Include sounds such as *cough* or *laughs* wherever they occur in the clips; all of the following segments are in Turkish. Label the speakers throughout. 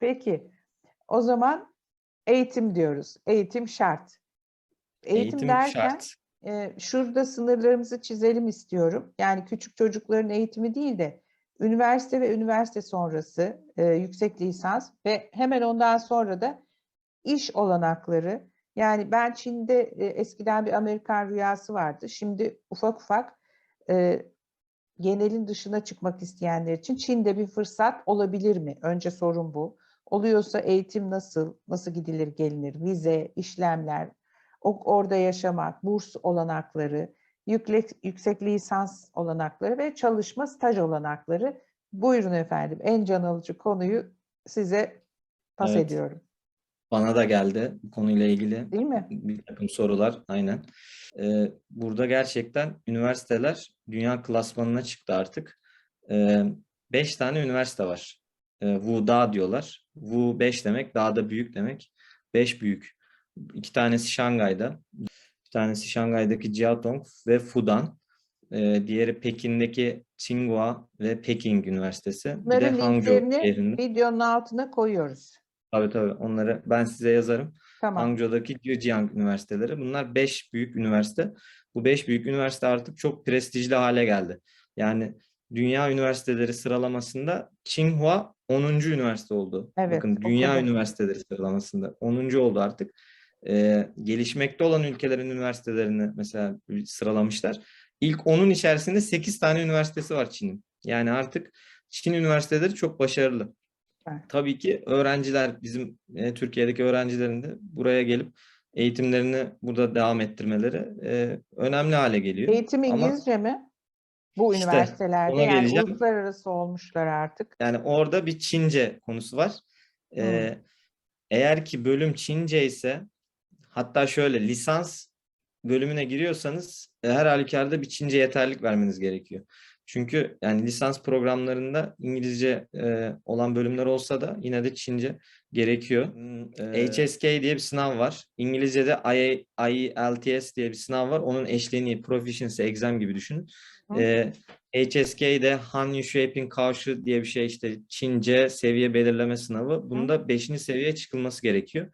Speaker 1: Peki. O zaman eğitim diyoruz. Eğitim şart. Eğitim,
Speaker 2: Eğitim
Speaker 1: derken
Speaker 2: şart.
Speaker 1: e, şurada sınırlarımızı çizelim istiyorum. Yani küçük çocukların eğitimi değil de üniversite ve üniversite sonrası e, yüksek lisans ve hemen ondan sonra da iş olanakları. Yani ben Çin'de e, eskiden bir Amerikan rüyası vardı. Şimdi ufak ufak e, genelin dışına çıkmak isteyenler için Çin'de bir fırsat olabilir mi? Önce sorun bu. Oluyorsa eğitim nasıl, nasıl gidilir gelinir, vize, işlemler, orada yaşamak, burs olanakları, yüksek, yüksek lisans olanakları ve çalışma staj olanakları. Buyurun efendim, en can alıcı konuyu size pas
Speaker 2: Evet.
Speaker 1: ediyorum.
Speaker 2: Bana da geldi bu konuyla ilgili
Speaker 1: Değil mi?
Speaker 2: bir takım sorular. Aynen. Ee, burada gerçekten üniversiteler dünya klasmanına çıktı artık. Ee, beş tane üniversite var. Ee, Wu Da diyorlar. Wu 5 demek, daha da büyük demek. Beş büyük. İki tanesi Şangay'da. Bir tanesi Şangay'daki Jiaotong ve Fudan. Ee, diğeri Pekin'deki Tsinghua ve Peking Üniversitesi. Bir de
Speaker 1: Bunların
Speaker 2: Hangzhou
Speaker 1: linklerini
Speaker 2: şehrinde.
Speaker 1: videonun altına koyuyoruz.
Speaker 2: Tabii tabii onları ben size yazarım.
Speaker 1: Tamam.
Speaker 2: Hangzhou'daki Zhejiang Üniversiteleri. Bunlar 5 büyük üniversite. Bu 5 büyük üniversite artık çok prestijli hale geldi. Yani dünya üniversiteleri sıralamasında Tsinghua 10. üniversite oldu.
Speaker 1: Evet,
Speaker 2: Bakın dünya
Speaker 1: okudum.
Speaker 2: üniversiteleri sıralamasında 10. oldu artık. Ee, gelişmekte olan ülkelerin üniversitelerini mesela sıralamışlar. İlk 10'un içerisinde 8 tane üniversitesi var Çin'in. Yani artık Çin üniversiteleri çok başarılı. Tabii ki öğrenciler bizim e, Türkiye'deki öğrencilerin de buraya gelip eğitimlerini burada devam ettirmeleri e, önemli hale geliyor.
Speaker 1: Eğitim
Speaker 2: Ama
Speaker 1: İngilizce mi? Bu
Speaker 2: İşte,
Speaker 1: üniversitelerde yani
Speaker 2: geleceğim.
Speaker 1: uluslararası olmuşlar artık.
Speaker 2: yani orada bir Çince konusu var. E, eğer ki bölüm Çince ise hatta şöyle lisans bölümüne giriyorsanız e, her halükarda bir Çince yeterlik vermeniz gerekiyor. Çünkü yani lisans programlarında İngilizce e, olan bölümler olsa da yine de Çince gerekiyor. HSK diye bir sınav var. İngilizce'de IA IELTS diye bir sınav var. Onun eşleniği Proficiency Exam gibi düşünün.
Speaker 1: Hı.
Speaker 2: E, HSK'de Hanyu Shuiping Kaoshi diye bir şey işte Çince seviye belirleme sınavı. Bunda 5. seviyeye çıkılması gerekiyor.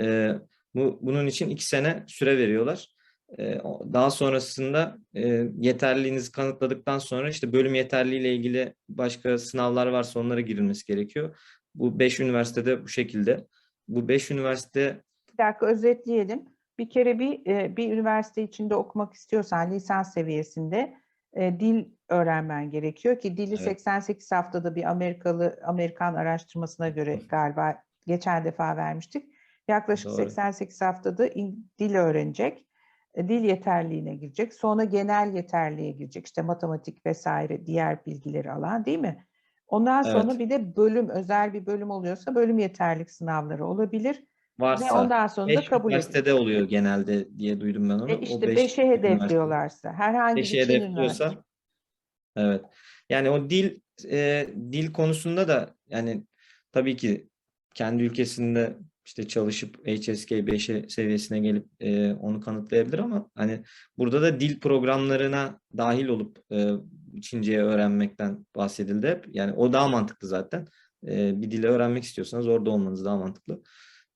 Speaker 2: E, bu, bunun için 2 sene süre veriyorlar. E, o- daha sonrasında e, yeterliliğinizi kanıtladıktan sonra işte bölüm yeterliliğiyle ilgili başka sınavlar varsa onlara girilmesi gerekiyor. Bu 5 üniversitede bu şekilde. Bu 5 üniversite
Speaker 1: Bir dakika özetleyelim. Bir kere bir e, bir üniversite içinde okumak istiyorsan lisans seviyesinde e, dil öğrenmen gerekiyor ki dili
Speaker 2: Evet.
Speaker 1: 88 haftada bir Amerikalı Amerikan araştırmasına göre galiba geçen defa vermiştik. Yaklaşık
Speaker 2: Doğru.
Speaker 1: 88 haftada dil öğrenecek. E, Dil yeterliğine girecek. Sonra genel yeterliğe girecek. İşte matematik vesaire diğer bilgileri alan değil mi? Ondan sonra
Speaker 2: Evet.
Speaker 1: bir de bölüm, özel bir bölüm oluyorsa bölüm yeterlik sınavları olabilir. Ve
Speaker 2: varsa
Speaker 1: ondan sonra da
Speaker 2: 5
Speaker 1: kabul edilir.
Speaker 2: üniversitede oluyor genelde diye duydum ben onu.
Speaker 1: E işte
Speaker 2: beş
Speaker 1: 5'e
Speaker 2: üniversite.
Speaker 1: hedefliyorlarsa herhangi bir Çin üniversitesi.
Speaker 2: hedefliyorsa evet. Yani o dil e, dil konusunda da yani tabii ki kendi ülkesinde işte çalışıp HSK 5 seviyesine gelip e, onu kanıtlayabilir ama hani burada da dil programlarına dahil olup e, Çince'yi öğrenmekten bahsedildi hep. Yani o daha mantıklı zaten. E, bir dili öğrenmek istiyorsanız orada olmanız daha mantıklı.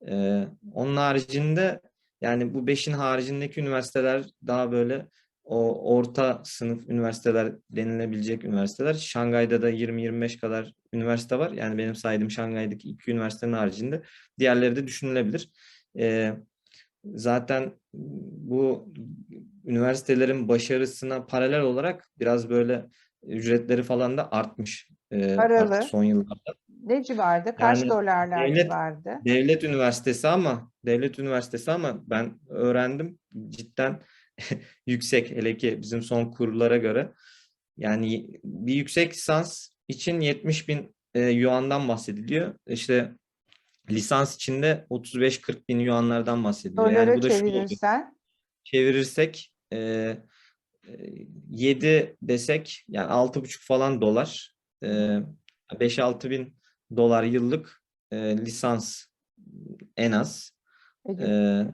Speaker 2: E, onun haricinde yani bu beşin haricindeki üniversiteler daha böyle o orta sınıf üniversiteler denilebilecek üniversiteler. Şangay'da da 20-25 kadar üniversite var. Yani benim saydığım Şangay'daki iki üniversitenin haricinde diğerleri de düşünülebilir. Ee, zaten bu üniversitelerin başarısına paralel olarak biraz böyle ücretleri falan da artmış e,
Speaker 1: Paralı.
Speaker 2: artık son yıllarda.
Speaker 1: Ne civarda? Kaç
Speaker 2: Yani
Speaker 1: dolarlar
Speaker 2: devlet-
Speaker 1: civarda?
Speaker 2: Devlet üniversitesi ama devlet üniversitesi ama ben öğrendim cidden *laughs* yüksek hele ki bizim son kurlara göre. Yani bir yüksek lisans için 70 bin e, yuandan bahsediliyor. İşte lisans için de 35-40 bin yuanlardan bahsediliyor.
Speaker 1: Dolara
Speaker 2: Yani bu da şu
Speaker 1: çevirirsen
Speaker 2: Çevirirsek e, e, 7 desek yani 6,5 falan dolar. E, 5-6 bin dolar yıllık e, lisans en az.
Speaker 1: e,
Speaker 2: E,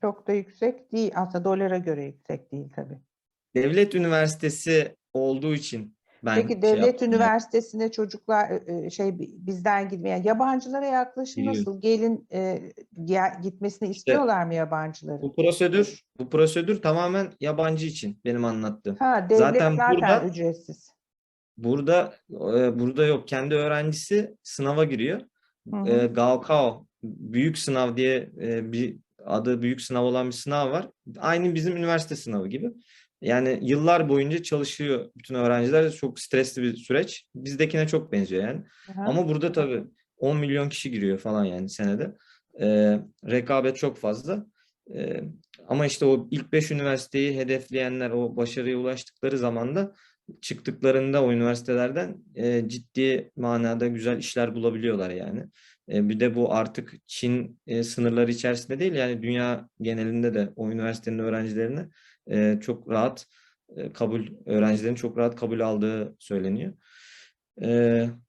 Speaker 1: çok da yüksek değil. Aslında dolara göre yüksek değil tabii.
Speaker 2: devlet üniversitesi olduğu için ben
Speaker 1: Peki
Speaker 2: şey
Speaker 1: devlet
Speaker 2: yaptım
Speaker 1: üniversitesine çocuklar e, e, şey bi- bizden gitmeyen yabancılara yaklaşım
Speaker 2: Giriyor.
Speaker 1: nasıl? Gelin e, gitmesini istiyorlar mı yabancıları?
Speaker 2: Bu prosedür, bu prosedür tamamen yabancı için benim anlattığım.
Speaker 1: Ha devlet
Speaker 2: zaten
Speaker 1: zaten,
Speaker 2: burada-
Speaker 1: ücretsiz.
Speaker 2: Burada e, burada yok. Kendi öğrencisi sınava giriyor.
Speaker 1: Hı hı.
Speaker 2: E, Gaokao büyük sınav diye e, bir adı büyük sınav olan bir sınav var. Aynı bizim üniversite sınavı gibi. Yani yıllar boyunca çalışıyor bütün öğrenciler. Çok stresli bir süreç. Bizdekine çok benziyor yani.
Speaker 1: Aha.
Speaker 2: Ama burada tabii 10 milyon kişi giriyor falan yani senede. Ee, rekabet çok fazla. Ee, ama işte o ilk 5 üniversiteyi hedefleyenler o başarıya ulaştıkları zaman da çıktıklarında o üniversitelerden e, ciddi manada güzel işler bulabiliyorlar yani. E, bir de bu artık Çin e, sınırları içerisinde değil yani dünya genelinde de o üniversitenin öğrencilerini e, çok rahat e, kabul öğrencilerin çok rahat kabul aldığı söyleniyor. E,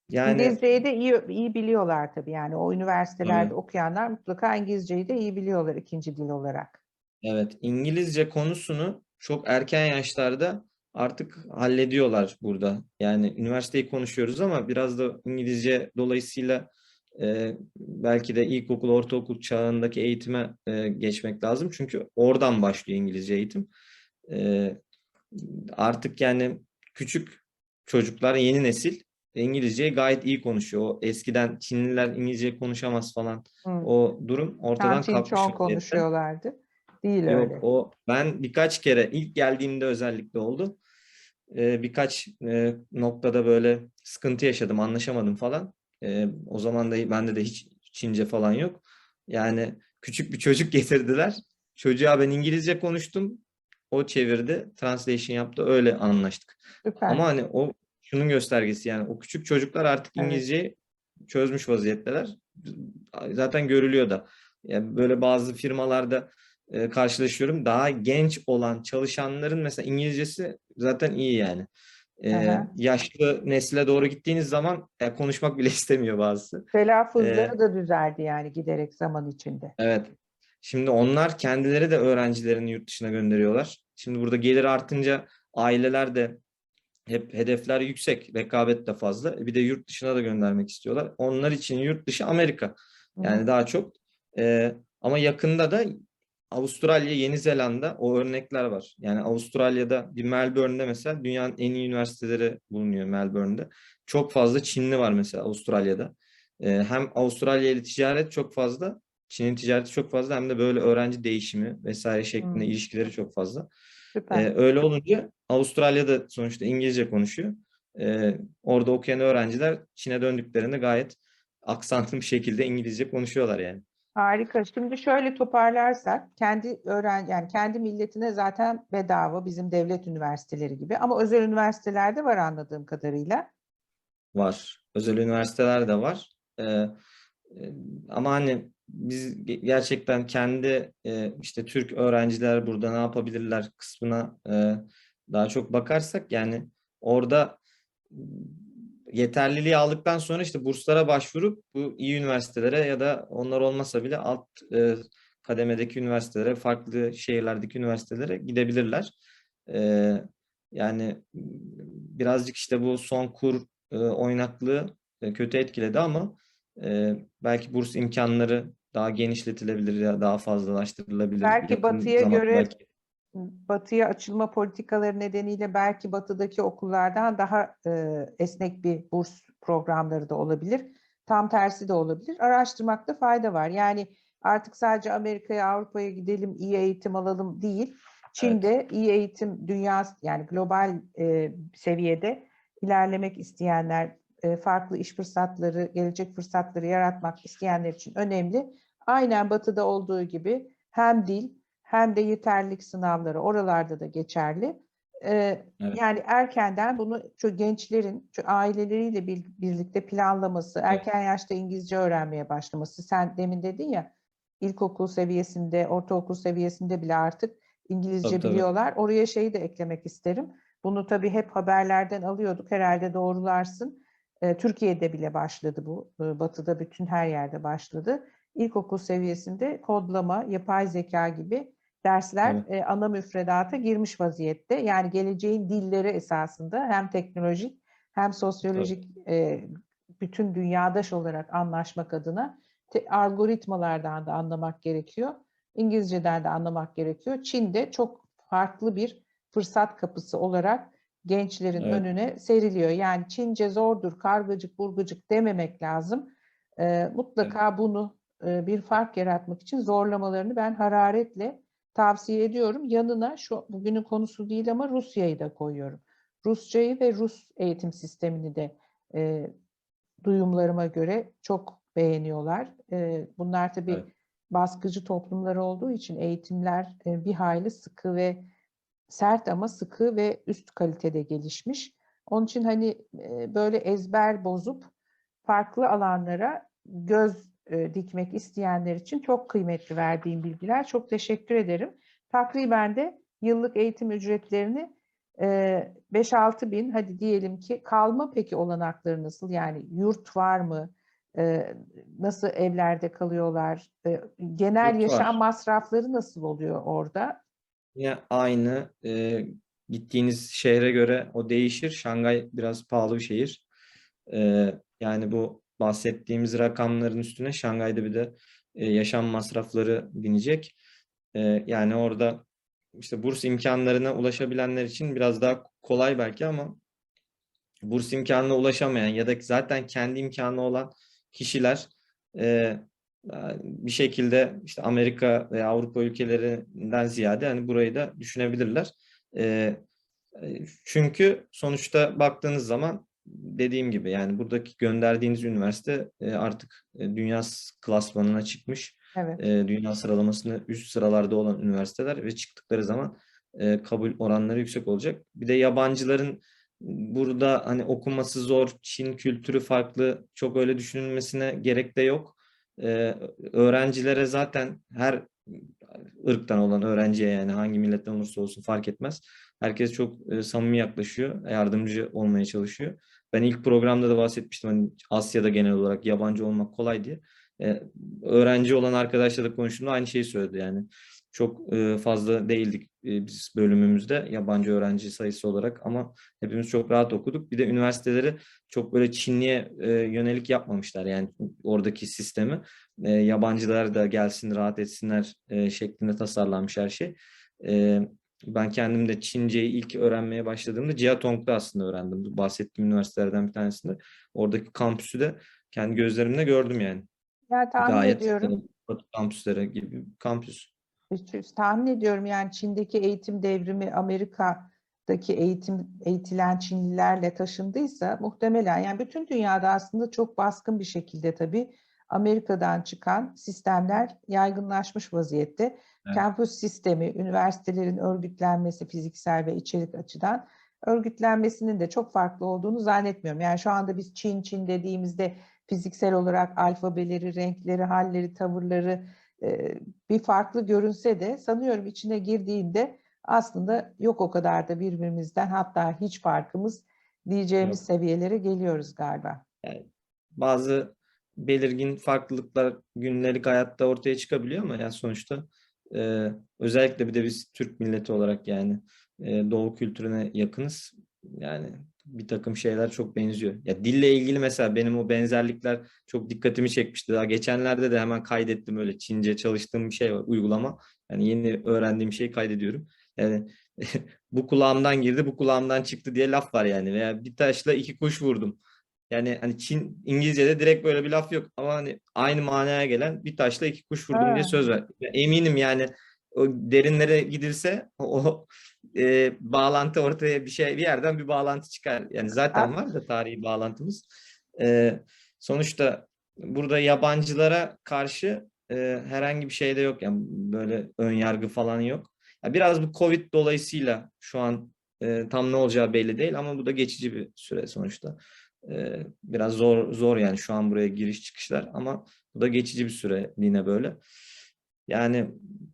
Speaker 2: yani
Speaker 1: İngilizceyi de iyi iyi biliyorlar tabii yani o üniversitelerde
Speaker 2: Tabii.
Speaker 1: okuyanlar mutlaka İngilizceyi de iyi biliyorlar ikinci dil olarak.
Speaker 2: Evet, İngilizce konusunu çok erken yaşlarda artık hallediyorlar burada. Yani üniversiteyi konuşuyoruz ama biraz da İngilizce dolayısıyla e, belki de ilkokul, ortaokul çağındaki eğitime e, geçmek lazım. Çünkü oradan başlıyor İngilizce eğitim. E, artık yani küçük çocuklar, yeni nesil İngilizceyi gayet iyi konuşuyor. O eskiden Çinliler İngilizce konuşamaz falan.
Speaker 1: Hı.
Speaker 2: O durum ortadan
Speaker 1: Tam Çin
Speaker 2: kalkmış
Speaker 1: çok konuşuyorlardı. Değil
Speaker 2: Yok
Speaker 1: öyle.
Speaker 2: o ben birkaç kere ilk geldiğimde özellikle oldu. Ee, birkaç e, noktada böyle sıkıntı yaşadım, anlaşamadım falan. Ee, o zaman da bende de hiç Çince falan yok. Yani küçük bir çocuk *laughs* getirdiler. Çocuğa ben İngilizce konuştum. O çevirdi, translation yaptı. Öyle anlaştık.
Speaker 1: Süper.
Speaker 2: Ama hani o şunun göstergesi yani o küçük çocuklar artık
Speaker 1: Evet.
Speaker 2: İngilizceyi çözmüş vaziyetteler. Zaten görülüyor da. Yani böyle bazı firmalarda e, karşılaşıyorum. Daha genç olan çalışanların mesela İngilizcesi zaten iyi yani. E, yaşlı nesile doğru gittiğiniz zaman e, konuşmak bile *laughs* istemiyor bazısı.
Speaker 1: Telaffuzları
Speaker 2: Ee,
Speaker 1: da düzeldi yani giderek zaman içinde.
Speaker 2: Evet. Şimdi onlar kendileri de öğrencilerini yurt dışına gönderiyorlar. Şimdi burada gelir artınca aileler de hep hedefler yüksek, rekabet de fazla. E, Bir de yurt dışına da göndermek istiyorlar. Onlar için yurt dışı Amerika.
Speaker 1: Hı.
Speaker 2: Yani daha çok. Ee, ama yakında da Avustralya, Yeni Zelanda o örnekler var. Yani Avustralya'da bir Melbourne'de mesela dünyanın en iyi üniversiteleri bulunuyor Melbourne'de. Çok fazla Çinli var mesela Avustralya'da. Ee, hem Avustralya ile ticaret çok fazla, Çin'in ticareti çok fazla hem de böyle öğrenci değişimi vesaire şeklinde
Speaker 1: Hmm.
Speaker 2: ilişkileri çok fazla.
Speaker 1: Süper.
Speaker 2: Ee, öyle olunca Avustralya'da sonuçta İngilizce konuşuyor. Ee, orada okuyan öğrenciler Çin'e döndüklerinde gayet aksanlı bir şekilde İngilizce konuşuyorlar yani.
Speaker 1: Harika. Şimdi şöyle toparlarsak kendi öğren yani kendi milletine zaten bedava bizim devlet üniversiteleri gibi ama özel üniversitelerde var anladığım kadarıyla.
Speaker 2: Var. Özel üniversiteler de var. Ee, e, ama hani biz ge- gerçekten kendi e, işte Türk öğrenciler burada ne yapabilirler kısmına e, daha çok bakarsak yani orada yeterliliği aldıktan sonra işte burslara başvurup bu iyi üniversitelere ya da onlar olmasa bile alt e, kademedeki üniversitelere, farklı şehirlerdeki üniversitelere gidebilirler. E, yani birazcık işte bu son kur e, oynaklığı e, kötü etkiledi ama e, belki burs imkanları daha genişletilebilir ya daha fazlalaştırılabilir.
Speaker 1: Belki
Speaker 2: Yakın
Speaker 1: batıya göre
Speaker 2: belki.
Speaker 1: Batıya açılma politikaları nedeniyle belki batıdaki okullardan daha e, esnek bir burs programları da olabilir. Tam tersi de olabilir. Araştırmakta fayda var. Yani artık sadece Amerika'ya, Avrupa'ya gidelim, iyi eğitim alalım değil. Çin'de iyi eğitim dünya yani global e, seviyede ilerlemek isteyenler, e, farklı iş fırsatları, gelecek fırsatları yaratmak isteyenler için önemli. Aynen batıda olduğu gibi hem dil hem de yeterlilik sınavları oralarda da geçerli. Ee,
Speaker 2: Evet.
Speaker 1: Yani erkenden bunu şu gençlerin şu aileleriyle bir- birlikte planlaması, erken yaşta İngilizce öğrenmeye başlaması. Sen demin dedin ya ilkokul seviyesinde, ortaokul seviyesinde bile artık İngilizce
Speaker 2: Tabii, tabii.
Speaker 1: biliyorlar. Oraya şeyi de eklemek isterim. Bunu tabii hep haberlerden alıyorduk. Herhalde doğrularsın. Ee, Türkiye'de bile başladı bu. Ee, Batı'da bütün her yerde başladı. İlkokul seviyesinde kodlama, yapay zeka gibi dersler
Speaker 2: Evet.
Speaker 1: e, ana müfredata girmiş vaziyette. Yani geleceğin dilleri esasında hem teknolojik hem sosyolojik e, bütün dünyadaş olarak anlaşmak adına te- algoritmalardan da anlamak gerekiyor. İngilizceden de anlamak gerekiyor. Çin'de çok farklı bir fırsat kapısı olarak gençlerin
Speaker 2: Evet.
Speaker 1: önüne seriliyor. Yani Çince zordur, kargacık burgacık dememek lazım. Ee, mutlaka bunu e, bir fark yaratmak için zorlamalarını ben hararetle tavsiye ediyorum. Yanına şu bugünün konusu değil ama Rusya'yı da koyuyorum. Rusçayı ve Rus eğitim sistemini de e, duyumlarıma göre çok beğeniyorlar. E, bunlar tabii
Speaker 2: Evet.
Speaker 1: baskıcı toplumlar olduğu için eğitimler e, bir hayli sıkı ve sert ama sıkı ve üst kalitede gelişmiş. Onun için hani e, böyle ezber bozup farklı alanlara göz e, dikmek isteyenler için çok kıymetli verdiğim bilgiler. Çok teşekkür ederim. Takriben de yıllık eğitim ücretlerini e, 5-6 bin hadi diyelim ki kalma peki olanakları nasıl? Yani yurt var mı? E, nasıl evlerde kalıyorlar? E, genel
Speaker 2: Yurt
Speaker 1: yaşam
Speaker 2: var.
Speaker 1: masrafları nasıl oluyor orada?
Speaker 2: Yine aynı e, gittiğiniz şehre göre o değişir. Şangay biraz pahalı bir şehir. E, yani bu bahsettiğimiz rakamların üstüne Şangay'da bir de e, yaşam masrafları binecek. E, yani orada işte burs imkanlarına ulaşabilenler için biraz daha kolay belki ama burs imkanına ulaşamayan ya da zaten kendi imkanı olan kişiler e, bir şekilde işte Amerika veya Avrupa ülkelerinden ziyade hani burayı da düşünebilirler. E, e, çünkü sonuçta baktığınız zaman dediğim gibi yani buradaki gönderdiğiniz üniversite e, artık e, dünya klasmanına çıkmış.
Speaker 1: Evet.
Speaker 2: E, dünya sıralamasında üst sıralarda olan üniversiteler ve çıktıkları zaman e, kabul oranları yüksek olacak. Bir de yabancıların burada hani okuması zor, Çin kültürü farklı, çok öyle düşünülmesine gerek de yok. E, öğrencilere zaten her ırktan olan öğrenciye yani hangi milletten olursa olsun fark etmez. Herkes çok e, samimi yaklaşıyor, yardımcı olmaya çalışıyor. Ben ilk programda da bahsetmiştim hani Asya'da genel olarak yabancı olmak kolay diye. E, öğrenci olan arkadaşla da konuştuğumda aynı şeyi söyledi yani. Çok e, fazla değildik e, biz bölümümüzde yabancı öğrenci sayısı olarak ama hepimiz çok rahat okuduk. Bir de üniversiteleri çok böyle Çinliye e, yönelik yapmamışlar yani oradaki sistemi. E, yabancılar da gelsin rahat etsinler e, şeklinde tasarlanmış her şey. E, ben kendim de Çince'yi ilk öğrenmeye başladığımda Jiatong'da aslında öğrendim. Bu bahsettiğim üniversitelerden bir tanesinde. Oradaki kampüsü de kendi gözlerimle gördüm yani.
Speaker 1: Yani tahmin
Speaker 2: Gayet
Speaker 1: ediyorum.
Speaker 2: Batı kampüsleri gibi kampüs.
Speaker 1: Tahmin ediyorum yani Çin'deki eğitim devrimi Amerika'daki eğitim eğitilen Çinlilerle taşındıysa muhtemelen yani bütün dünyada aslında çok baskın bir şekilde tabii Amerika'dan çıkan sistemler yaygınlaşmış vaziyette.
Speaker 2: Evet.
Speaker 1: Kampüs sistemi, üniversitelerin örgütlenmesi fiziksel ve içerik açıdan örgütlenmesinin de çok farklı olduğunu zannetmiyorum. Yani şu anda biz Çin Çin dediğimizde fiziksel olarak alfabeleri, renkleri, halleri, tavırları e, bir farklı görünse de sanıyorum içine girdiğinde aslında yok o kadar da birbirimizden hatta hiç farkımız diyeceğimiz
Speaker 2: Yok.
Speaker 1: seviyelere geliyoruz galiba.
Speaker 2: bazı belirgin farklılıklar günlük hayatta ortaya çıkabiliyor ama yani sonuçta e, özellikle bir de biz Türk milleti olarak yani e, Doğu kültürüne yakınız. Yani bir takım şeyler çok benziyor. Ya dille ilgili mesela benim o benzerlikler çok dikkatimi çekmişti. Daha geçenlerde de hemen kaydettim öyle Çince çalıştığım bir şey var, uygulama. Yani yeni öğrendiğim şeyi kaydediyorum. Yani *laughs* bu kulağımdan girdi, bu kulağımdan çıktı diye laf var yani. Veya bir taşla iki kuş vurdum. Yani hani Çin İngilizce'de direkt böyle bir laf yok ama hani aynı manaya gelen bir taşla iki kuş vurdum
Speaker 1: Ha.
Speaker 2: diye söz ver. Eminim yani o derinlere gidilse o, e, bağlantı ortaya bir şey bir yerden bir bağlantı çıkar. Yani zaten var da tarihi bağlantımız. E, sonuçta burada yabancılara karşı e, herhangi bir şey de yok yani böyle ön yargı falan yok. Ya biraz bu Covid dolayısıyla şu an e, tam ne olacağı belli değil ama bu da geçici bir süre sonuçta. Biraz zor zor yani şu an buraya giriş çıkışlar ama bu da geçici bir süreliğine böyle. Yani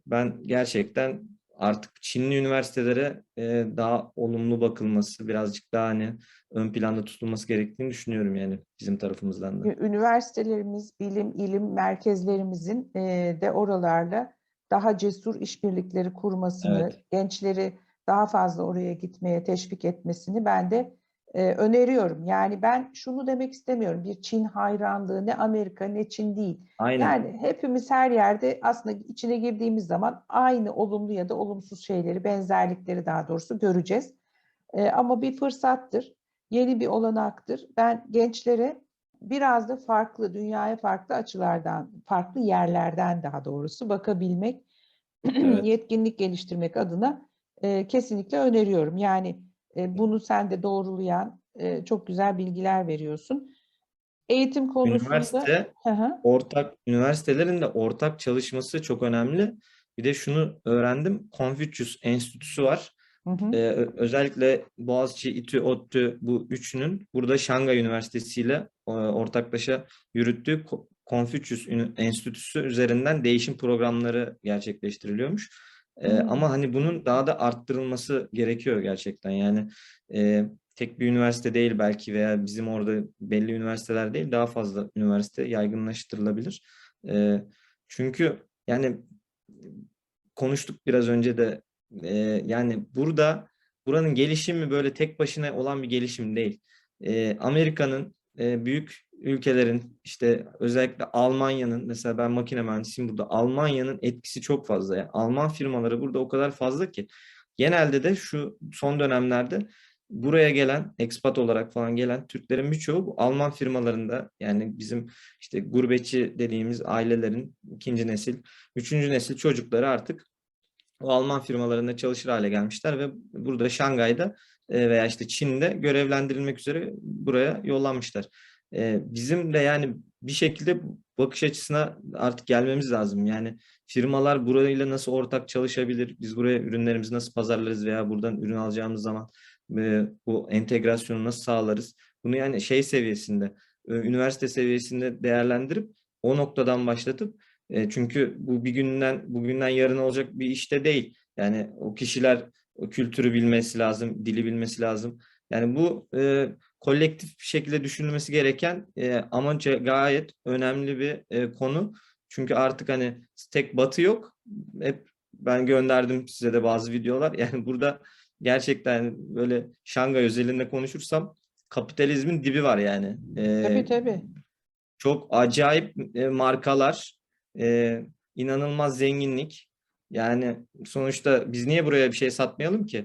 Speaker 2: ben gerçekten artık Çinli üniversitelere e, daha olumlu bakılması, birazcık daha hani ön planda tutulması gerektiğini düşünüyorum yani bizim tarafımızdan da.
Speaker 1: Üniversitelerimiz, bilim, ilim merkezlerimizin e, de oralarla daha cesur işbirlikleri kurmasını,
Speaker 2: Evet.
Speaker 1: gençleri daha fazla oraya gitmeye teşvik etmesini ben de e, öneriyorum. Yani ben şunu demek istemiyorum. Bir Çin hayranlığı ne Amerika ne Çin değil.
Speaker 2: Aynen.
Speaker 1: Yani hepimiz her yerde aslında içine girdiğimiz zaman aynı olumlu ya da olumsuz şeyleri, benzerlikleri daha doğrusu göreceğiz. Ee, ama bir fırsattır, yeni bir olanaktır. Ben gençlere biraz da farklı, dünyaya farklı açılardan, farklı yerlerden daha doğrusu bakabilmek, *clears throat*
Speaker 2: Evet.
Speaker 1: yetkinlik geliştirmek adına e, kesinlikle öneriyorum. Yani e, bunu sen de doğrulayan e, çok güzel bilgiler veriyorsun. Eğitim konusunda...
Speaker 2: Üniversite
Speaker 1: Hı hı.
Speaker 2: ortak üniversitelerin de ortak çalışması çok önemli. Bir de şunu öğrendim. Confucius Enstitüsü var.
Speaker 1: Hı hı.
Speaker 2: Ee, özellikle Boğaziçi, İTÜ, ODTÜ bu üçünün burada Şangay Üniversitesi ile e, ortaklaşa yürüttüğü Confucius Enstitüsü üzerinden değişim programları gerçekleştiriliyormuş.
Speaker 1: Hmm.
Speaker 2: Ama hani bunun daha da arttırılması gerekiyor gerçekten. Yani e, tek bir üniversite değil belki veya bizim orada belli üniversiteler değil daha fazla üniversite yaygınlaştırılabilir. Ee, çünkü yani konuştuk biraz önce de e, yani burada buranın gelişimi böyle tek başına olan bir gelişim değil. E, Amerika'nın e, büyük ülkelerin işte özellikle Almanya'nın mesela ben makine mühendisiyim burada Almanya'nın etkisi çok fazla. Yani Alman firmaları burada o kadar fazla ki genelde de şu son dönemlerde buraya gelen expat olarak falan gelen Türklerin birçoğu bu Alman firmalarında yani bizim işte gurbetçi dediğimiz ailelerin ikinci nesil, üçüncü nesil çocukları artık o Alman firmalarında çalışır hale gelmişler ve burada Şangay'da e, veya işte Çin'de görevlendirilmek üzere buraya yollanmışlar. E, Bizim de yani bir şekilde bakış açısına artık gelmemiz lazım. Yani firmalar burayla nasıl ortak çalışabilir? Biz buraya ürünlerimizi nasıl pazarlarız veya buradan ürün alacağımız zaman e, bu entegrasyonu nasıl sağlarız? Bunu yani şey seviyesinde, e, üniversite seviyesinde değerlendirip o noktadan başlatıp e, çünkü bu bir günden bugünden yarın olacak bir işte değil. Yani o kişiler o kültürü bilmesi lazım, dili bilmesi lazım. Yani bu e, kolektif bir şekilde düşünülmesi gereken e, ama gayet önemli bir e, konu. Çünkü artık hani tek batı yok. Hep ben gönderdim size de bazı videolar. *laughs* Yani burada gerçekten böyle Şangay özelinde konuşursam kapitalizmin dibi var yani. E,
Speaker 1: Tabii tabii.
Speaker 2: çok acayip e, markalar, e, inanılmaz zenginlik. Yani sonuçta biz niye buraya bir şey satmayalım ki?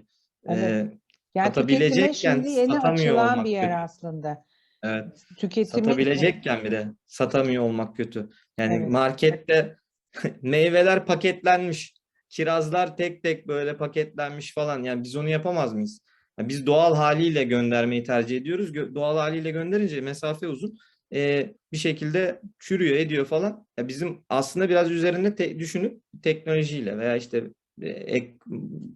Speaker 2: E,
Speaker 1: Evet. Yani
Speaker 2: satabilecekken
Speaker 1: şimdi yeni
Speaker 2: satamıyor olmak
Speaker 1: bir yer
Speaker 2: kötü.
Speaker 1: aslında.
Speaker 2: Evet,
Speaker 1: Tüketimi
Speaker 2: satabilecekken bir de satamıyor olmak kötü. Yani
Speaker 1: Evet.
Speaker 2: markette *laughs* meyveler paketlenmiş, kirazlar tek tek böyle paketlenmiş falan. Yani biz onu yapamaz mıyız? Yani biz doğal haliyle göndermeyi tercih ediyoruz. Gö- doğal haliyle gönderince mesafe uzun. Ee, bir şekilde çürüyor, ediyor falan. Ya bizim aslında biraz üzerinde te- düşünüp teknolojiyle veya işte ek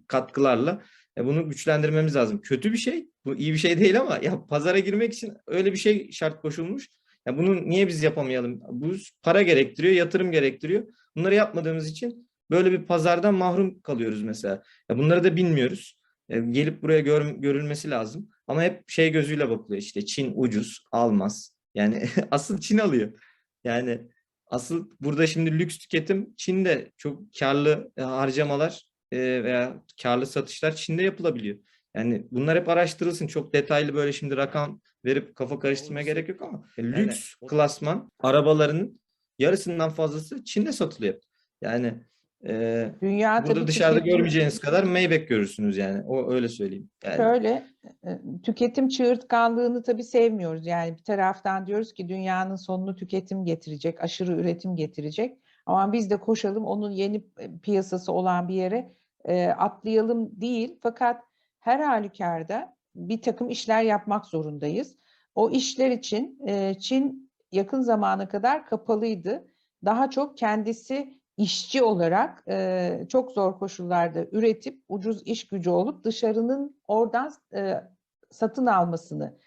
Speaker 2: katkılarla e, bunu güçlendirmemiz lazım. Kötü bir şey, bu iyi bir şey *laughs* değil ama ya pazara girmek için öyle bir şey şart koşulmuş. Ya bunu niye biz yapamayalım? Bu para gerektiriyor, yatırım gerektiriyor. Bunları yapmadığımız için böyle bir pazardan mahrum kalıyoruz mesela. Ya bunları da bilmiyoruz. E, gelip buraya gör- görülmesi lazım. Ama hep şey gözüyle bakılıyor işte Çin ucuz, almaz. Yani *laughs* asıl Çin alıyor. Yani asıl burada şimdi lüks tüketim Çin'de çok karlı e, harcamalar e, veya karlı satışlar Çin'de yapılabiliyor. Yani bunlar hep araştırılsın. Çok detaylı böyle şimdi rakam verip kafa karıştırmaya gerek yok ama e, lüks klasman arabalarının yarısından fazlası Çin'de satılıyor. Yani e,
Speaker 1: dünya
Speaker 2: burada
Speaker 1: tabii
Speaker 2: dışarıda
Speaker 1: tüketim-
Speaker 2: görmeyeceğiniz kadar Maybach görürsünüz yani. O öyle söyleyeyim. Yani
Speaker 1: Şöyle e, tüketim çığırtkanlığını tabii sevmiyoruz. Yani bir taraftan diyoruz ki dünyanın sonunu tüketim getirecek, aşırı üretim getirecek. Ama biz de koşalım onun yeni e, piyasası olan bir yere e, atlayalım değil. Fakat her halükarda bir takım işler yapmak zorundayız. O işler için e, Çin yakın zamana kadar kapalıydı. Daha çok kendisi işçi olarak e, çok zor koşullarda üretip ucuz iş gücü olup dışarının oradan e, satın almasını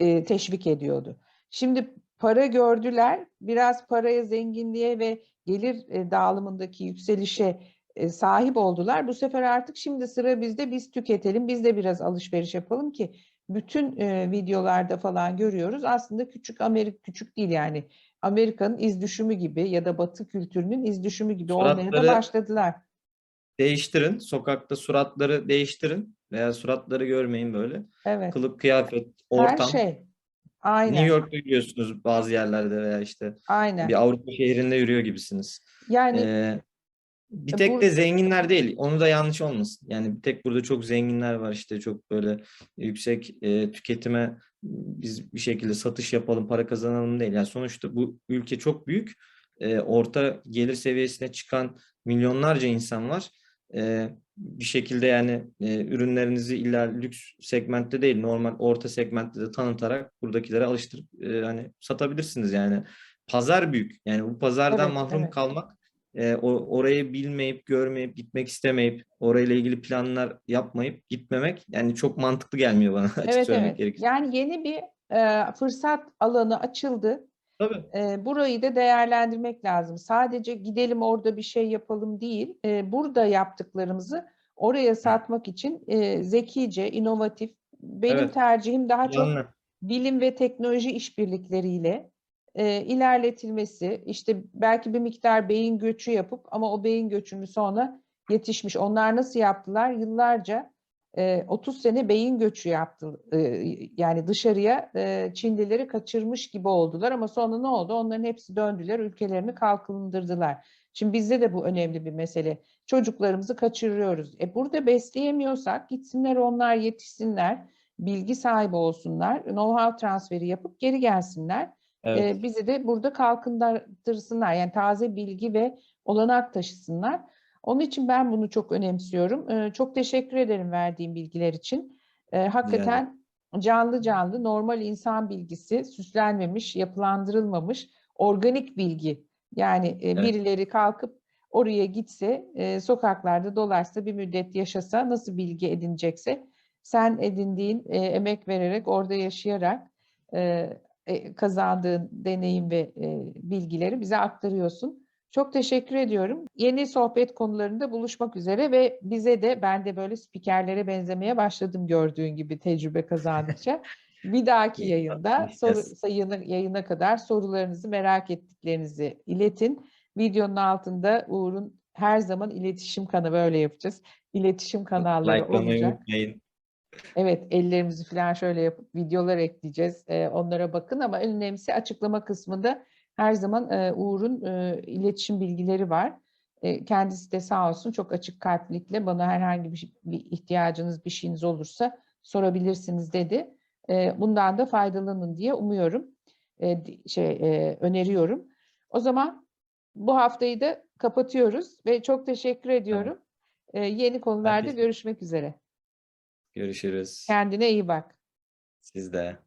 Speaker 1: e, teşvik ediyordu. Şimdi para gördüler, biraz paraya, zenginliğe ve gelir e, dağılımındaki yükselişe e, sahip oldular. Bu sefer artık şimdi sıra bizde, biz tüketelim, biz de biraz alışveriş yapalım ki bütün e, videolarda falan görüyoruz. Aslında küçük Amerika, küçük değil yani Amerika'nın iz düşümü gibi ya da Batı kültürünün iz düşümü gibi olmaya da başladılar.
Speaker 2: Değiştirin. Sokakta suratları değiştirin veya suratları görmeyin böyle.
Speaker 1: Evet.
Speaker 2: Kılık, kıyafet,
Speaker 1: Her
Speaker 2: ortam.
Speaker 1: şey. Aynen.
Speaker 2: New York'ta yürüyorsunuz bazı yerlerde veya işte
Speaker 1: Aynen.
Speaker 2: bir Avrupa şehrinde yürüyor gibisiniz.
Speaker 1: Yani
Speaker 2: Ee, bir
Speaker 1: E,
Speaker 2: tek de zenginler değil. Onu da yanlış olmasın. Yani bir tek burada çok zenginler var işte çok böyle yüksek e, tüketime biz bir şekilde satış yapalım, para kazanalım değil. Yani sonuçta bu ülke çok büyük. E, orta gelir seviyesine çıkan milyonlarca insan var. E, bir şekilde yani e, ürünlerinizi illa lüks segmentte değil, normal orta segmentte de tanıtarak buradakilere alıştırıp e, hani satabilirsiniz yani. Pazar büyük. Yani bu pazardan
Speaker 1: Evet,
Speaker 2: mahrum
Speaker 1: evet.
Speaker 2: kalmak e, orayı bilmeyip, görmeyip, gitmek istemeyip, orayla ilgili planlar yapmayıp gitmemek yani çok mantıklı gelmiyor bana *laughs* açık
Speaker 1: evet
Speaker 2: söylemek
Speaker 1: evet.
Speaker 2: gerekirse.
Speaker 1: Yani yeni bir e, fırsat alanı açıldı.
Speaker 2: Tabii.
Speaker 1: E, burayı da değerlendirmek lazım. Sadece gidelim orada bir şey yapalım değil. e, burada yaptıklarımızı oraya satmak için e, zekice, inovatif. Benim
Speaker 2: Evet.
Speaker 1: tercihim daha çok
Speaker 2: Planlı.
Speaker 1: bilim ve teknoloji işbirlikleriyle e, ilerletilmesi, işte belki bir miktar beyin göçü yapıp ama o beyin göçünü sonra yetişmiş. Onlar nasıl yaptılar? Yıllarca e, 30 sene beyin göçü yaptı. E, yani dışarıya e, Çinlileri kaçırmış gibi oldular ama sonra ne oldu? Onların hepsi döndüler, ülkelerini kalkındırdılar. Şimdi bizde de bu önemli bir mesele. Çocuklarımızı kaçırıyoruz. E burada besleyemiyorsak gitsinler onlar yetişsinler bilgi sahibi olsunlar, know-how transferi yapıp geri gelsinler.
Speaker 2: Evet.
Speaker 1: Bizi de burada kalkındırsınlar. Yani taze bilgi ve olanak taşısınlar. Onun için ben bunu çok önemsiyorum. Çok teşekkür ederim verdiğim bilgiler için. Hakikaten canlı canlı normal insan bilgisi süslenmemiş, yapılandırılmamış organik bilgi. Yani e,
Speaker 2: Evet.
Speaker 1: birileri kalkıp oraya gitse, e, sokaklarda dolaşsa, bir müddet yaşasa, nasıl bilgi edinecekse sen edindiğin e, emek vererek orada yaşayarak e, e, kazandığın deneyim ve e, bilgileri bize aktarıyorsun. Çok teşekkür ediyorum. Yeni sohbet konularında buluşmak üzere ve bize de ben de böyle spikerlere benzemeye başladım gördüğün gibi tecrübe kazandıkça. *laughs* Bir dahaki yayında soru sayını yayına kadar sorularınızı merak ettiklerinizi iletin. Videonun altında Uğur'un her zaman iletişim kanalı böyle yapacağız. İletişim kanalları
Speaker 2: Like'lamayı
Speaker 1: olacak.
Speaker 2: unutmayın.
Speaker 1: Evet, ellerimizi falan şöyle yapıp videolar ekleyeceğiz. Ee, onlara bakın ama en önemlisi açıklama kısmında her zaman e, Uğur'un e, iletişim bilgileri var. E, kendisi de sağ olsun çok açık kalplikle bana herhangi bir, şey- bir ihtiyacınız, bir şeyiniz olursa sorabilirsiniz dedi. E, bundan da faydalanın diye umuyorum. E, şey e, öneriyorum. O zaman bu haftayı da kapatıyoruz ve çok teşekkür ediyorum. E, yeni konularda görüşmek üzere.
Speaker 2: Görüşürüz.
Speaker 1: Kendine iyi bak.
Speaker 2: Siz de.